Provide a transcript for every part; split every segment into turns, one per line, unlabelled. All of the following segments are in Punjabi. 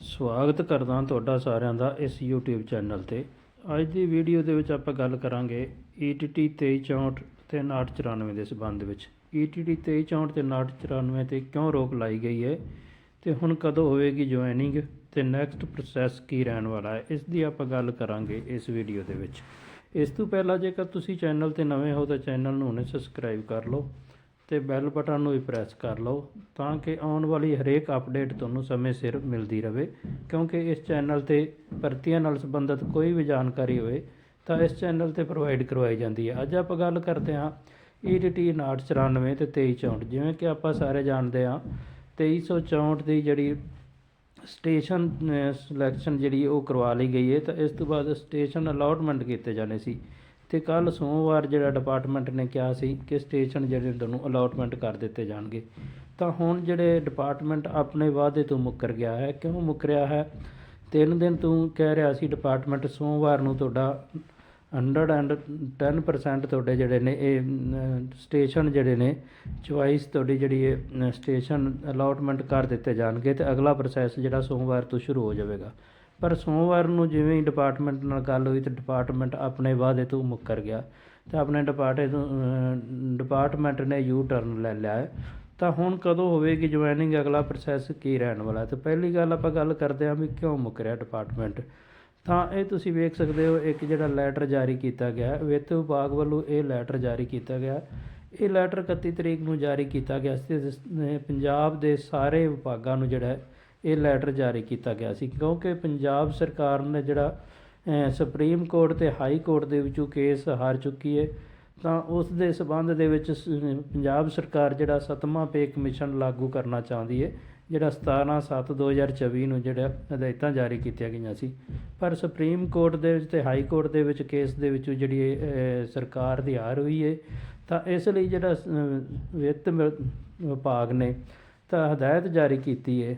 ਸਵਾਗਤ ਕਰਦਾ ਤੁਹਾਡਾ ਸਾਰਿਆਂ ਦਾ ਇਸ YouTube ਚੈਨਲ ਤੇ। ਅੱਜ ਦੀ ਵੀਡੀਓ ਦੇ ਵਿੱਚ ਆਪਾਂ ਗੱਲ ਕਰਾਂਗੇ E ETT 2364 ਤੇ 5994 ਦੇ ਸਬੰਧ ਵਿੱਚ। E ETT 2364 ਤੇ 5994 ਤੇ ਕਿਉਂ ਰੋਕ ਲਾਈ ਗਈ ਹੈ ਤੇ ਹੁਣ ਕਦੋਂ ਹੋਵੇਗੀ ਜੁਆਇਨਿੰਗ ਤੇ ਨੈਕਸਟ ਪ੍ਰੋਸੈਸ ਕੀ ਰਹਿਣ ਵਾਲਾ ਹੈ, ਇਸ ਦੀ ਆਪਾਂ ਗੱਲ ਕਰਾਂਗੇ ਇਸ ਵੀਡੀਓ ਦੇ ਵਿੱਚ। ਇਸ ਤੋਂ ਪਹਿਲਾਂ ਜੇਕਰ ਤੁਸੀਂ ਚੈਨਲ ਤੇ ਨਵੇਂ ਹੋ ਤਾਂ ਚੈਨਲ ਨੂੰ ਹੁਣੇ ਸਬਸਕ੍ਰਾਈਬ ਕਰ ਲਓ। ਤੇ ਬੈਲ ਬਟਨ ਨੂੰ ਵੀ ਪ੍ਰੈਸ ਕਰ ਲਓ ਤਾਂ ਕਿ ਆਉਣ ਵਾਲੀ ਹਰੇਕ ਅਪਡੇਟ ਤੁਹਾਨੂੰ ਸਮੇਂ ਸਿਰ ਮਿਲਦੀ ਰਹੇ ਕਿਉਂਕਿ ਇਸ ਚੈਨਲ ਤੇ ਭਰਤੀਆਂ ਨਾਲ ਸੰਬੰਧਿਤ ਕੋਈ ਵੀ ਜਾਣਕਾਰੀ ਹੋਵੇ ਤਾਂ ਇਸ ਚੈਨਲ ਤੇ ਪ੍ਰੋਵਾਈਡ ਕਰਵਾਈ ਜਾਂਦੀ ਹੈ। ਅੱਜ ਆਪਾਂ ਗੱਲ ਕਰਦੇ ਹਾਂ E EDT 994 ਤੇ 2364 ਜਿਵੇਂ ਕਿ ਆਪਾਂ ਸਾਰੇ ਜਾਣਦੇ ਹਾਂ 2364 ਦੀ ਜਿਹੜੀ ਸਟੇਸ਼ਨ ਸਿਲੈਕਸ਼ਨ ਜਿਹੜੀ ਉਹ ਕਰਵਾ ਲਈ ਗਈ ਹੈ ਤਾਂ ਇਸ ਤੋਂ ਬਾਅਦ ਸਟੇਸ਼ਨ ਅਲਾਟਮੈਂਟ ਕੀਤੇ ਜਾਣੇ ਸੀ। ਤੇ ਕੱਲ ਸੋਮਵਾਰ ਜਿਹੜਾ ਡਿਪਾਰਟਮੈਂਟ ਨੇ ਕਿਹਾ ਸੀ ਕਿ ਸਟੇਸ਼ਨ ਜਿਹੜੇ ਤੁਹਾਨੂੰ ਅਲਾਟਮੈਂਟ ਕਰ ਦਿੱਤੇ ਜਾਣਗੇ। ਤਾਂ ਹੁਣ ਜਿਹੜੇ ਡਿਪਾਰਟਮੈਂਟ ਆਪਣੇ ਵਾਅਦੇ ਤੋਂ ਮੁੱਕਰ ਗਿਆ ਹੈ, ਕਿਉਂ ਮੁੱਕਰਿਆ ਹੈ? ਤਿੰਨ ਦਿਨ ਤੋਂ ਕਹਿ ਰਿਹਾ ਸੀ ਡਿਪਾਰਟਮੈਂਟ ਸੋਮਵਾਰ ਨੂੰ ਤੁਹਾਡਾ 110% ਤੁਹਾਡੇ ਜਿਹੜੇ ਨੇ ਇਹ ਸਟੇਸ਼ਨ ਜਿਹੜੇ ਨੇ ਚੁਆਇਸ ਤੁਹਾਡੀ ਜਿਹੜੀ ਇਹ ਸਟੇਸ਼ਨ ਅਲਾਟਮੈਂਟ ਕਰ ਦਿੱਤੇ ਜਾਣਗੇ ਤੇ ਅਗਲਾ ਪ੍ਰੋਸੈਸ ਜਿਹੜਾ ਸੋਮਵਾਰ ਤੋਂ ਸ਼ੁਰੂ ਹੋ ਜਾਵੇਗਾ। ਪਰ ਸੋਮਵਾਰ ਨੂੰ ਜਿਵੇਂ ਹੀ ਡਿਪਾਰਟਮੈਂਟ ਨਾਲ ਗੱਲ ਹੋਈ ਤੇ ਡਿਪਾਰਟਮੈਂਟ ਆਪਣੇ ਵਾਅਦੇ ਤੋਂ ਮੁੱਕਰ ਗਿਆ ਤੇ ਆਪਣੇ ਡਿਪਾਰਟੇ ਡਿਪਾਰਟਮੈਂਟ ਨੇ ਯੂ ਟਰਨ ਲੈ ਲਿਆ ਹੈ। ਤਾਂ ਹੁਣ ਕਦੋਂ ਹੋਵੇਗੀ ਜੁਆਇਨਿੰਗ ਅਗਲਾ ਪ੍ਰੋਸੈਸ ਕੀ ਰਹਿਣ ਵਾਲਾ ਤੇ ਪਹਿਲੀ ਗੱਲ ਆਪਾਂ ਗੱਲ ਕਰਦੇ ਹਾਂ ਵੀ ਕਿਉਂ ਮੁੱਕਰਿਆ ਡਿਪਾਰਟਮੈਂਟ ਤਾਂ ਇਹ ਤੁਸੀਂ ਵੇਖ ਸਕਦੇ ਹੋ, ਇੱਕ ਜਿਹੜਾ ਲੈਟਰ ਜਾਰੀ ਕੀਤਾ ਗਿਆ, ਵਿੱਤ ਵਿਭਾਗ ਵੱਲੋਂ ਇਹ ਲੈਟਰ ਜਾਰੀ ਕੀਤਾ ਗਿਆ। ਇਹ ਲੈਟਰ 31 ਤਰੀਕ ਨੂੰ ਜਾਰੀ ਕੀਤਾ ਗਿਆ ਸੀ ਤੇ ਜਿਸ ਨੇ ਪੰਜਾਬ ਦੇ ਸਾਰੇ ਵਿਭਾਗਾਂ ਨੂੰ ਜਿਹੜਾ ਇਹ ਲੈਟਰ ਜਾਰੀ ਕੀਤਾ ਗਿਆ ਸੀ, ਕਿਉਂਕਿ ਪੰਜਾਬ ਸਰਕਾਰ ਨੇ ਜਿਹੜਾ ਸੁਪਰੀਮ ਕੋਰਟ ਤੇ ਹਾਈ ਕੋਰਟ ਦੇ ਵਿੱਚੋਂ ਕੇਸ ਹਾਰ ਚੁੱਕੀ ਹੈ ਤਾਂ ਉਸ ਦੇ ਸਬੰਧ ਦੇ ਵਿੱਚ ਪੰਜਾਬ ਸਰਕਾਰ ਜਿਹੜਾ ਸੱਤਵਾਂ ਪੇ ਕਮਿਸ਼ਨ ਲਾਗੂ ਕਰਨਾ ਚਾਹੁੰਦੀ ਹੈ ਜਿਹੜਾ 17 7 2024 ਨੂੰ ਜਿਹੜਾ ਹਦਾਇਤਾਂ ਜਾਰੀ ਕੀਤੀਆਂ ਗਈਆਂ ਸੀ। ਪਰ ਸੁਪਰੀਮ ਕੋਰਟ ਦੇ ਵਿੱਚ ਤੇ ਹਾਈ ਕੋਰਟ ਦੇ ਵਿੱਚ ਕੇਸ ਦੇ ਵਿੱਚੋਂ ਜਿਹੜੀ ਸਰਕਾਰ ਦੀ ਹਾਰ ਹੋਈ ਹੈ ਤਾਂ ਇਸ ਲਈ ਜਿਹੜਾ ਵਿੱਤ ਮ- ਵਿਭਾਗ ਨੇ ਤਾਂ ਹਦਾਇਤ ਜਾਰੀ ਕੀਤੀ ਹੈ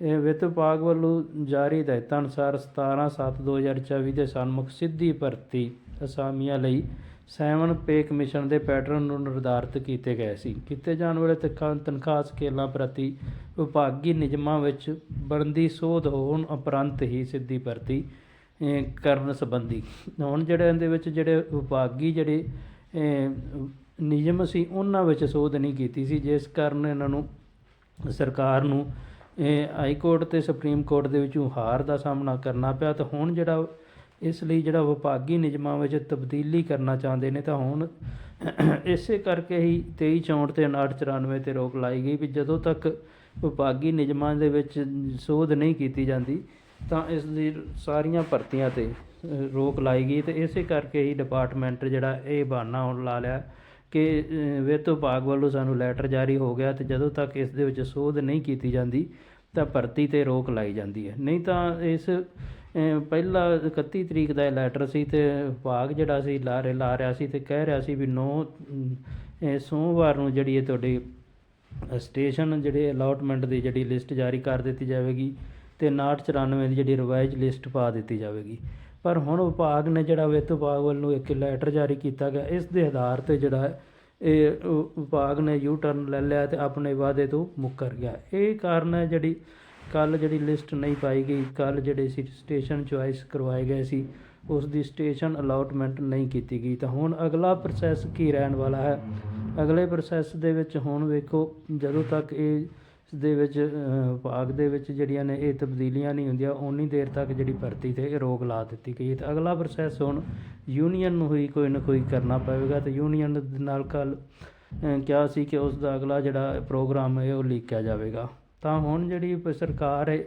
ਇਹ ਵਿੱਤ ਵਿਭਾਗ ਵੱਲੋਂ ਜਾਰੀ ਹਦਾਇਤਾਂ ਅਨੁਸਾਰ 17 7 2024 ਦੇ ਸਨਮੁਖ ਸਿੱਧੀ ਭਰਤੀ ਅਸਾਮੀਆਂ ਲਈ ਸੈਵਨ ਪੇ ਕਮਿਸ਼ਨ ਦੇ ਪੈਟਰਨ ਨੂੰ ਨਿਰਧਾਰਤ ਕੀਤੇ ਗਏ ਸੀ। ਕੀਤੇ ਜਾਣ ਵਾਲੇ ਤਨਖਾਹ ਤਨਖਾਹ ਸਕੇਲਾਂ ਪ੍ਰਤੀ ਵਿਭਾਗੀ ਨਿਯਮਾਂ ਵਿੱਚ ਬਣਦੀ ਸੋਧ ਹੋਣ ਉਪਰੰਤ ਹੀ ਸਿੱਧੀ ਭਰਤੀ ਕਰਨ ਸੰਬੰਧੀ। ਹੁਣ ਜਿਹੜੇ ਇਹਦੇ ਵਿੱਚ ਜਿਹੜੇ ਵਿਭਾਗੀ ਜਿਹੜੇ ਨਿਯਮ ਸੀ, ਉਹਨਾਂ ਵਿੱਚ ਸੋਧ ਨਹੀਂ ਕੀਤੀ ਸੀ, ਜਿਸ ਕਾਰਨ ਇਹਨਾਂ ਨੂੰ ਸਰਕਾਰ ਨੂੰ ਇਹ ਹਾਈ ਕੋਰਟ ਤੇ ਸੁਪਰੀਮ ਕੋਰਟ ਦੇ ਵਿੱਚੋਂ ਹਾਰ ਦਾ ਸਾਹਮਣਾ ਕਰਨਾ ਪਿਆ ਤਾਂ ਹੁਣ ਜਿਹੜਾ ਇਸ ਲਈ ਜਿਹੜਾ ਵਿਭਾਗੀ ਨਿਯਮਾਂ ਵਿੱਚ ਤਬਦੀਲੀ ਕਰਨਾ ਚਾਹੁੰਦੇ ਨੇ ਤਾਂ ਹੁਣ ਇਸੇ ਕਰਕੇ ਹੀ 2364 ਤੇ 5994 ਤੇ ਰੋਕ ਲਾਈ ਗਈ ਵੀ ਜਦੋਂ ਤੱਕ ਵਿਭਾਗੀ ਨਿਯਮਾਂ ਦੇ ਵਿੱਚ ਸੋਧ ਨਹੀਂ ਕੀਤੀ ਜਾਂਦੀ ਤਾਂ ਇਸ ਦੀ ਸਾਰੀਆਂ ਭਰਤੀਆਂ ਤੇ ਰੋਕ ਲਾਈ ਗਈ ਤੇ ਇਸੇ ਕਰਕੇ ਹੀ ਡਿਪਾਰਟਮੈਂਟ ਜਿਹੜਾ ਇਹ ਬਹਾਨਾ ਹੁਣ ਲਾ ਲਿਆ। ਕਿ ਵਿੱਤ ਵਿਭਾਗ ਵੱਲੋਂ ਸਾਨੂੰ ਲੈਟਰ ਜਾਰੀ ਹੋ ਗਿਆ ਤੇ ਜਦੋਂ ਤੱਕ ਇਸ ਦੇ ਵਿੱਚ ਸੋਧ ਨਹੀਂ ਕੀਤੀ ਜਾਂਦੀ ਤਾਂ ਭਰਤੀ ਤੇ ਰੋਕ ਲਾਈ ਜਾਂਦੀ ਹੈ। ਨਹੀਂ ਤਾਂ ਇਸ ਪਹਿਲਾ 31 ਤਰੀਕ ਦਾ ਇਹ ਲੈਟਰ ਸੀ ਤੇ ਵਿਭਾਗ ਜਿਹੜਾ ਸੀ ਲਾਰੇ ਲਾ ਰਿਹਾ ਸੀ ਤੇ ਕਹਿ ਰਿਹਾ ਸੀ ਵੀ 9 ਸੋਮਵਾਰ ਨੂੰ ਜਿਹੜੀ ਇਹ ਤੁਹਾਡੀ ਸਟੇਸ਼ਨ ਜਿਹੜੇ ਅਲਾਟਮੈਂਟ ਦੀ ਜਿਹੜੀ ਲਿਸਟ ਜਾਰੀ ਕਰ ਦਿੱਤੀ ਜਾਵੇਗੀ ਤੇ 994 ਦੀ ਜਿਹੜੀ ਰਿਵਾਈਜ਼ ਲਿਸਟ ਪਾ ਦਿੱਤੀ ਜਾਵੇਗੀ। ਪਰ ਹੁਣ ਵਿਭਾਗ ਨੇ ਜਿਹੜਾ ਵਿੱਤ ਵਿਭਾਗ ਵੱਲੋਂ ਇੱਕ ਲੈਟਰ ਜਾਰੀ ਕੀਤਾ ਗਿਆ, ਇਸ ਦੇ ਆਧਾਰ ਤੇ ਜਿਹੜਾ ਇਹ ਵਿਭਾਗ ਨੇ ਯੂ ਟਰਨ ਲੈ ਲਿਆ ਤੇ ਆਪਣੇ ਵਾਅਦੇ ਤੋਂ ਮੁੱਕਰ ਗਿਆ। ਇਹ ਕਾਰਨ ਹੈ ਜਿਹੜੀ ਕੱਲ ਜਿਹੜੀ ਲਿਸਟ ਨਹੀਂ ਪਾਈ ਗਈ ਕੱਲ ਜਿਹੜੇ ਸੀ ਸਟੇਸ਼ਨ ਚੁਆਇਸ ਕਰਵਾਏ ਗਏ ਸੀ, ਉਸ ਦੀ ਸਟੇਸ਼ਨ ਅਲਾਟਮੈਂਟ ਨਹੀਂ ਕੀਤੀ ਗਈ। ਤਾਂ ਹੁਣ ਅਗਲਾ ਪ੍ਰੋਸੈਸ ਕੀ ਰਹਿਣ ਵਾਲਾ ਹੈ? ਅਗਲੇ ਪ੍ਰੋਸੈਸ ਦੇ ਵਿੱਚ ਹੁਣ ਵੇਖੋ, ਜਦੋਂ ਤੱਕ ਇਹ ਦੇ ਵਿੱਚ ਵਿਭਾਗ ਦੇ ਵਿੱਚ ਜਿਹੜੀਆਂ ਨੇ, ਇਹ ਤਬਦੀਲੀਆਂ ਨਹੀਂ ਹੁੰਦੀਆਂ। ਓਨੀ ਦੇਰ ਤੱਕ ਜਿਹੜੀ ਭਰਤੀ ਤੇ ਰੋਕ ਲਾ ਦਿੱਤੀ ਗਈ ਹੈ। ਤਾਂ ਅਗਲਾ ਪ੍ਰੋਸੈਸ ਹੁਣ ਯੂਨੀਅਨ ਨੂੰ ਹੀ ਕੋਈ ਨਾ ਕੋਈ ਕਰਨਾ ਪਵੇਗਾ ਤੇ ਯੂਨੀਅਨ ਦੇ ਨਾਲ ਕੱਲ ਕਿਹਾ ਸੀ ਕਿ ਉਸ ਦਾ ਅਗਲਾ ਜਿਹੜਾ ਪ੍ਰੋਗਰਾਮ ਹੈ ਉਹ ਲੀਕਿਆ ਜਾਵੇਗਾ। ਤਾਂ ਹੁਣ ਜਿਹੜੀ ਸਰਕਾਰ ਹੈ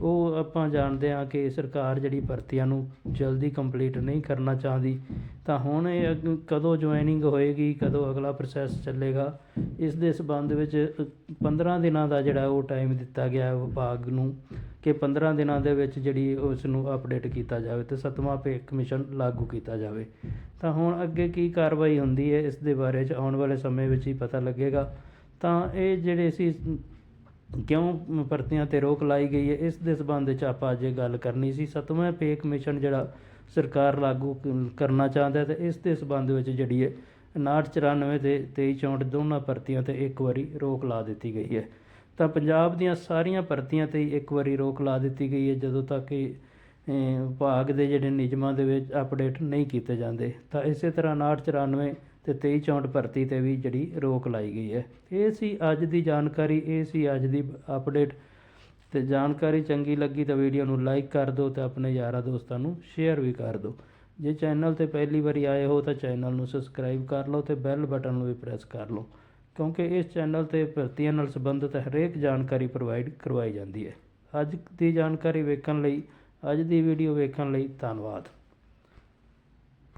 ਉਹ ਆਪਾਂ ਜਾਣਦੇ ਹਾਂ ਕਿ ਸਰਕਾਰ ਜਿਹੜੀ ਭਰਤੀਆਂ ਨੂੰ ਜਲਦੀ ਕੰਪਲੀਟ ਨਹੀਂ ਕਰਨਾ ਚਾਹੁੰਦੀ ਤਾਂ ਹੁਣ ਇਹ ਅੱਗ- ਕਦੋਂ ਜੁਆਇਨਿੰਗ ਹੋਏਗੀ ਕਦੋਂ ਅਗਲਾ ਪ੍ਰੋਸੈਸ ਚੱਲੇਗਾ ਇਸ ਦੇ ਸੰਬੰਧ ਵਿੱਚ ਅ, 15 ਦਿਨਾਂ ਦਾ ਜਿਹੜਾ ਉਹ ਟਾਈਮ ਦਿੱਤਾ ਗਿਆ ਵਿਭਾਗ ਨੂੰ ਕਿ 15 ਦਿਨਾਂ ਦੇ ਵਿੱਚ ਜਿਹੜੀ ਉਸ ਨੂੰ ਅਪਡੇਟ ਕੀਤਾ ਜਾਵੇ ਤੇ ਸੱਤਵਾਂ ਪੇ ਕਮਿਸ਼ਨ ਲਾਗੂ ਕੀਤਾ ਜਾਵੇ। ਤਾਂ ਹੁਣ ਅੱਗੇ ਕੀ ਕਾਰਵਾਈ ਹੁੰਦੀ ਹੈ ਇਸ ਦੇ ਬਾਰੇ ਚ ਆਉਣ ਵਾਲੇ ਸਮੇਂ ਵਿੱਚ ਹੀ ਪਤਾ ਲੱਗੇਗਾ। ਤਾਂ ਇਹ ਜਿਹੜੇ ਸੀ ਕਿਉਂ ਭਰਤੀਆਂ ਤੇ ਰੋਕ ਲਾਈ ਗਈ ਹੈ? ਇਸ ਦੇ ਸੰਬੰਧ ਵਿੱਚ ਆਪਾਂ ਅੱਜ ਇਹ ਗੱਲ ਕਰਨੀ ਸੀ। ਸੱਤਵਾਂ ਪੇ ਕਮਿਸ਼ਨ ਜਿਹੜਾ ਸਰਕਾਰ ਲਾਗੂ ਕਰਨਾ ਚਾਹੁੰਦਾ ਹੈ ਤੇ ਇਸ ਦੇ ਸੰਬੰਧ ਵਿੱਚ ਜਿਹੜੀ ਹੈ 59 94 ਤੇ 23 64 ਦੋਨਾਂ ਭਰਤੀਆਂ ਤੇ ਇੱਕ ਵਾਰੀ ਰੋਕ ਲਾ ਦਿੱਤੀ ਗਈ ਹੈ। ਤਾਂ ਪੰਜਾਬ ਦੀਆਂ ਸਾਰੀਆਂ ਭਰਤੀਆਂ ਤੇ ਇੱਕ ਵਾਰੀ ਰੋਕ ਲਾ ਦਿੱਤੀ ਗਈ ਹੈ ਜਦੋਂ ਤੱਕ ਕਿ ਅਹ, ਵਿਭਾਗ ਦੇ ਜਿਹੜੇ ਨਿਯਮਾਂ ਦੇ ਵਿੱਚ ਅਪਡੇਟ ਨਹੀਂ ਕੀਤੇ ਜਾਂਦੇ। ਤਾਂ ਇਸੇ ਤਰ੍ਹਾਂ 5994 ਤੇ 2364 ਭਰਤੀ ਤੇ ਵੀ ਜਿਹੜੀ ਰੋਕ ਲਾਈ ਗਈ ਹੈ। ਇਹ ਸੀ ਅੱਜ ਦੀ ਜਾਣਕਾਰੀ, ਇਹ ਸੀ ਅੱਜ ਦੀ ਅਪਡੇਟ ਤੇ ਜਾਣਕਾਰੀ ਚੰਗੀ ਲੱਗੀ ਤਾਂ ਵੀਡੀਓ ਨੂੰ ਲਾਈਕ ਕਰ ਦਿਓ ਤੇ ਆਪਣੇ ਯਾਰਾਂ ਦੋਸਤਾਂ ਨੂੰ ਸ਼ੇਅਰ ਵੀ ਕਰ ਦਿਓ। ਜੇ ਚੈਨਲ ਤੇ ਪਹਿਲੀ ਵਾਰੀ ਆਏ ਹੋ ਤਾਂ ਚੈਨਲ ਨੂੰ ਸਬਸਕ੍ਰਾਈਬ ਕਰ ਲਓ ਤੇ ਬੈਲ ਬਟਨ ਨੂੰ ਵੀ ਪ੍ਰੈਸ ਕਰ ਲਓ, ਕਿਉਂਕਿ ਇਸ ਚੈਨਲ ਤੇ ਭਰਤੀਆਂ ਨਾਲ ਸੰਬੰਧਿਤ ਹਰੇਕ ਜਾਣਕਾਰੀ ਪ੍ਰੋਵਾਈਡ ਕਰਵਾਈ ਜਾਂਦੀ ਹੈ। ਅੱਜ ਦੀ ਜਾਣਕਾਰੀ ਵੇਖਣ ਲਈ, ਅੱਜ ਦੀ ਵੀਡੀਓ ਵੇਖਣ ਲਈ ਧੰਨਵਾਦ।